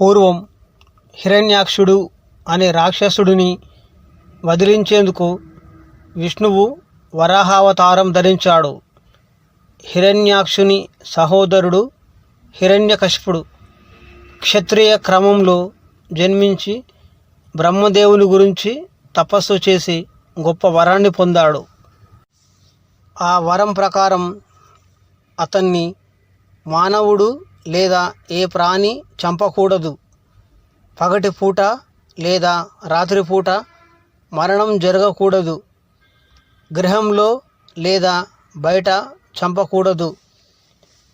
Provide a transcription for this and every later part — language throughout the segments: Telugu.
పూర్వం హిరణ్యాక్షుడు అనే రాక్షసుడిని వదిలించేందుకు విష్ణువు వరాహావతారం ధరించాడు. హిరణ్యాక్షుని సహోదరుడు హిరణ్యకశిపుడు క్షత్రియ క్రమంలో జన్మించి బ్రహ్మదేవుని గురించి తపస్సు చేసి గొప్ప వరాన్ని పొందాడు. ఆ వరం ప్రకారం అతన్ని మానవుడు లేదా ఏ ప్రాణి చంపకూడదు. పగటి పూట లేదా రాత్రిపూట మరణం జరగకూడదు. గృహంలో లేదా బయట చంపకూడదు.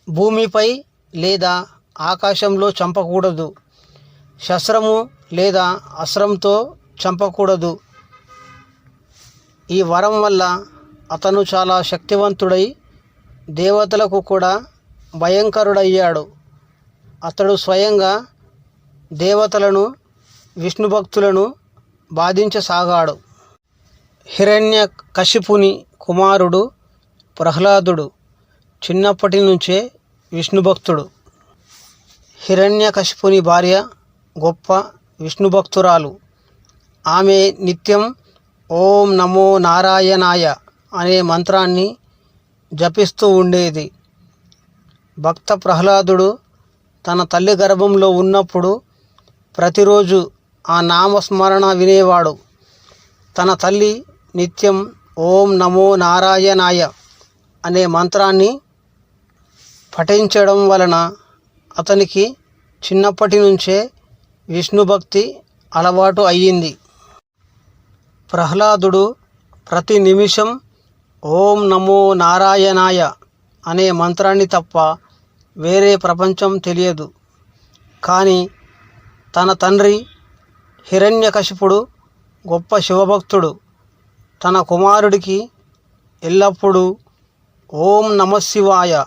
భూమిపై లేదా ఆకాశంలో చంపకూడదు. శస్త్రము లేదా అస్త్రంతో చంపకూడదు. ఈ వరం వల్ల అతను చాలా శక్తివంతుడై దేవతలకు కూడా భయంకరుడయ్యాడు. అతడు స్వయంగా దేవతలను విష్ణు భక్తులను బాధించసాగాడు. హిరణ్య కశిపుని కుమారుడు ప్రహ్లాదుడు చిన్నప్పటి నుంచే విష్ణు భక్తుడు హిరణ్యకశిపుని భార్య గొప్ప విష్ణు భక్తురాలు ఆమె నిత్యం ఓం నమో నారాయణాయ అనే మంత్రాన్ని జపిస్తూ ఉండేది. భక్త ప్రహ్లాదుడు తన తల్లి గర్భంలో ఉన్నప్పుడు ప్రతిరోజు ఆ నామస్మరణ వినేవాడు. తన తల్లి నిత్యం ఓం నమో నారాయణాయ అనే మంత్రాన్ని పఠించడం వలన అతనికి చిన్నప్పటి నుంచే విష్ణు భక్తి అలవాటు అయ్యింది. ప్రహ్లాదుడు ప్రతి నిమిషం ఓం నమో నారాయణాయ అనే మంత్రాన్ని తప్ప వేరే ప్రపంచం తెలియదు. కానీ తన తండ్రి హిరణ్యకశిపుడు గొప్ప శివభక్తుడు. తన కుమారుడికి ఎల్లప్పుడూ ఓం నమశివాయ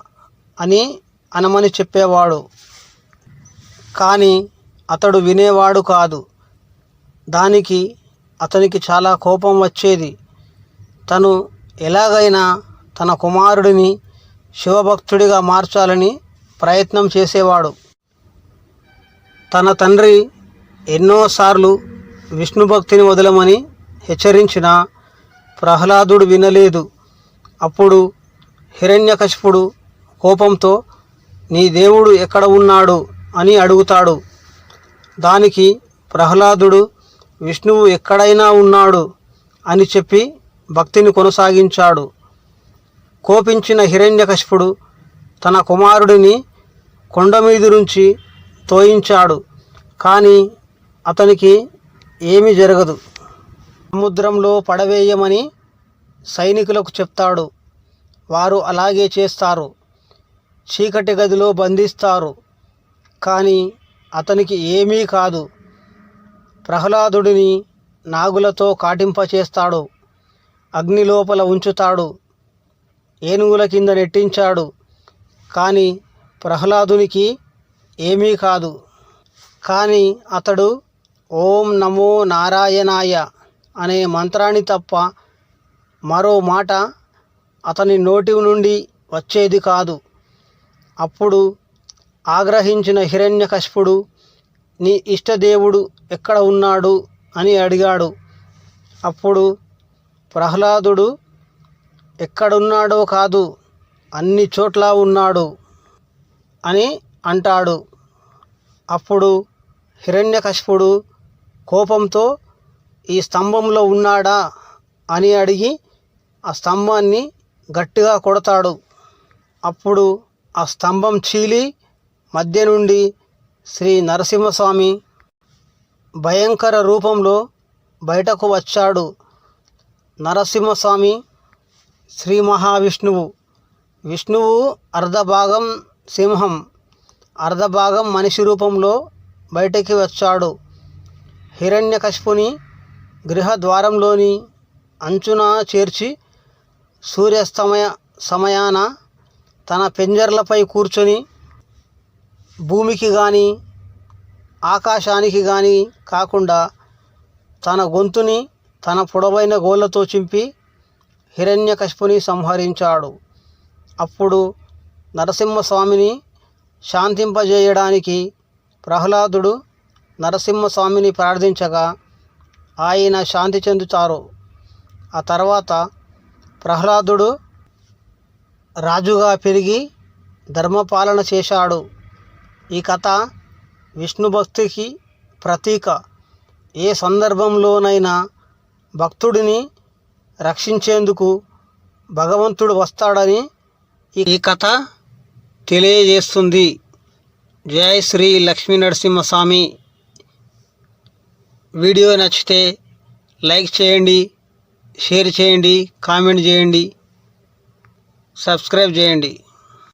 అని అనమని చెప్పేవాడు. కానీ అతడు వినేవాడు కాదు. దానికి అతనికి చాలా కోపం వచ్చేది. తను ఎలాగైనా తన కుమారుడిని శివభక్తుడిగా మార్చాలని ప్రయత్నం చేసేవాడు. తన తండ్రి ఎన్నోసార్లు విష్ణు భక్తిని వదలమని హెచ్చరించిన ప్రహ్లాదుడు వినలేదు. అప్పుడు హిరణ్యకశిపుడు కోపంతో నీ దేవుడు ఎక్కడ ఉన్నాడు? అని అడుగుతాడు. దానికి ప్రహ్లాదుడు విష్ణువు ఎక్కడైనా ఉన్నాడు? అని చెప్పి భక్తిని కొనసాగించాడు. కోపించిన హిరణ్యకశిపుడు తన కుమారుడిని కొండ మీద నుంచి తోయించాడు. కానీ అతనికి ఏమీ జరగదు. సముద్రంలో పడవేయమని సైనికులకు చెప్తాడు. వారు అలాగే చేస్తారు. చీకటి గదిలో బంధిస్తారు. కానీ అతనికి ఏమీ కాదు. ప్రహ్లాదుడిని నాగులతో కాటింపచేస్తాడు. అగ్ని లోపల ఉంచుతాడు. ఏనుగుల కింద నెట్టించాడు. కానీ ప్రహ్లాదునికి ఏమీ కాదు. కానీ అతడు ఓం నమో నారాయణాయ అనే మంత్రాన్ని తప్ప మరో మాట అతని నోటి నుండి వచ్చేది కాదు. అప్పుడు ఆగ్రహించిన హిరణ్యకశిపుడు నీ ఇష్టదేవుడు ఎక్కడ ఉన్నాడు? అని అడిగాడు. అప్పుడు ప్రహ్లాదుడు ఎక్కడున్నాడో కాదు అన్ని చోట్ల ఉన్నాడు. అని అంటాడు. అప్పుడు హిరణ్యకశిపుడు కోపంతో ఈ స్తంభంలో ఉన్నాడా? అని అడిగి ఆ స్తంభాన్ని గట్టిగా కొడతాడు. అప్పుడు ఆ స్తంభం చీలి మధ్య నుండి శ్రీ నరసింహస్వామి భయంకర రూపంలో బయటకు వచ్చాడు. నరసింహస్వామి శ్రీ మహావిష్ణువు విష్ణువు అర్ధభాగం సింహం అర్ధభాగం మనిషి రూపంలో బయటికి వచ్చాడు. హిరణ్యకశిపుని గృహద్వారంలోని అంచున చేర్చి సూర్యాస్తమయ సమయాన తన పెంజర్లపై కూర్చొని భూమికి కానీ ఆకాశానికి కానీ కాకుండా తన గొంతుని తన పొడవైన గోళ్ళతో చింపి హిరణ్యకశిపుని సంహరించాడు. అప్పుడు నరసింహస్వామిని శాంతింపజేయడానికి ప్రహ్లాదుడు నరసింహస్వామిని ప్రార్థించగా ఆయన శాంతి చెందుతారు. ఆ తర్వాత ప్రహ్లాదుడు రాజుగా పెరిగి ధర్మపాలన చేశాడు. ఈ కథ విష్ణు భక్తికి ప్రతీక. ఏ సందర్భంలోనైనా భక్తుడిని రక్షించేందుకు భగవంతుడు వస్తాడని ఈ కథ తెలియజేస్తుంది. జై శ్రీ లక్ష్మీ నరసింహస్వామి. వీడియో నచ్చితే లైక్ చేయండి షేర్ చేయండి కామెంట్ చేయండి సబ్స్క్రైబ్ చేయండి.